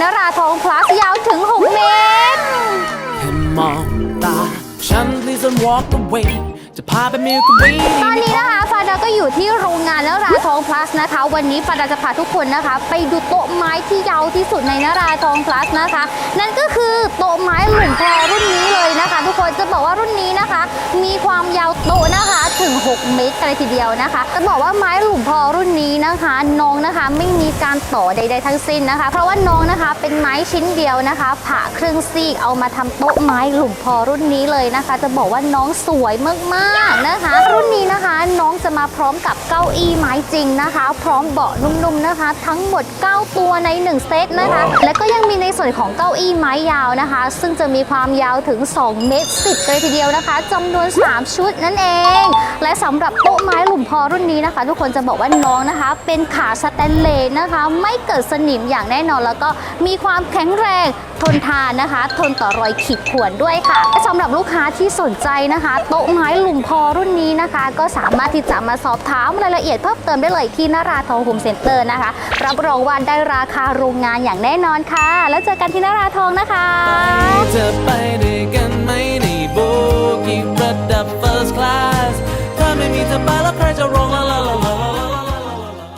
นราทองพลัสยาวถึง 6 เมตร แค่มองตาฉัน please don't walk away จะพาไปมิลกวีตอนนี้นะคะฟาดาก็อยู่ที่โรงงานนราทองพลัสนะคะ วันนี้ฟาดาจะพาทุกคนนะคะ ไปดูโต๊ะไม้ที่ยาวที่สุดในนราทองพลัสนะคะ นั่นก็คือโต๊ะไม้หลุมพลอรุ่นนี้เลยนะคะ ทุกคนจะบอกว่ารุ่นนี้นะคะ มีความยาวโต๊ะนะคะ ถึง 6 เมตรกันเลยทีเดียวนะคะจะบอกว่าไม้หลุมพอรุ่นนี้นะคะ น้องนะคะไม่มีการต่อใด ๆ ทั้งสิ้นนะคะ เพราะว่าน้องนะคะเป็นไม้ชิ้นเดียวนะคะ ผ่าครึ่งซีกเอามาทำโต๊ะไม้หลุมพอรุ่นนี้เลยนะคะ จะบอกว่าน้องสวยมากๆนะคะ รุ่นนี้นะคะน้องจะมาพร้อมกับเก้าอี้ไม้จริงนะคะ พร้อมเบาะนุ่มๆนะคะ ทั้งหมด 9 ตัวใน 1 เซตนะคะ และก็ยังมีในส่วนของเก้าอี้ไม้ยาวนะคะ ซึ่งจะมีความยาวถึง 2 เมตร 10เลยทีเดียวนะคะจำนวน 3 ชุดนั่นเองและสำหรับโต๊ะไม้หลุมพอรุ่นนี้นะคะ ทุกคนจะบอกว่าน้องนะคะ เป็นขาสแตนเลสนะคะ ไม่เกิดสนิมอย่างแน่นอน แล้วก็มีความแข็งแรงทนทานนะคะ ทนต่อรอยขีดข่วนด้วยค่ะและสำหรับลูกค้าที่สนใจนะคะ โต๊ะไม้หลุมพอรุ่นนี้นะคะ ก็สามารถที่จะมาสอบถามรายละเอียดเพิ่มเติมได้เลยที่นาราทองโฮมเซ็นเตอร์นะคะ รับรองว่าได้ราคาโรงงานอย่างแน่นอนค่ะ แล้วเจอกันที่นาราทองนะคะจะไปด้วยกัน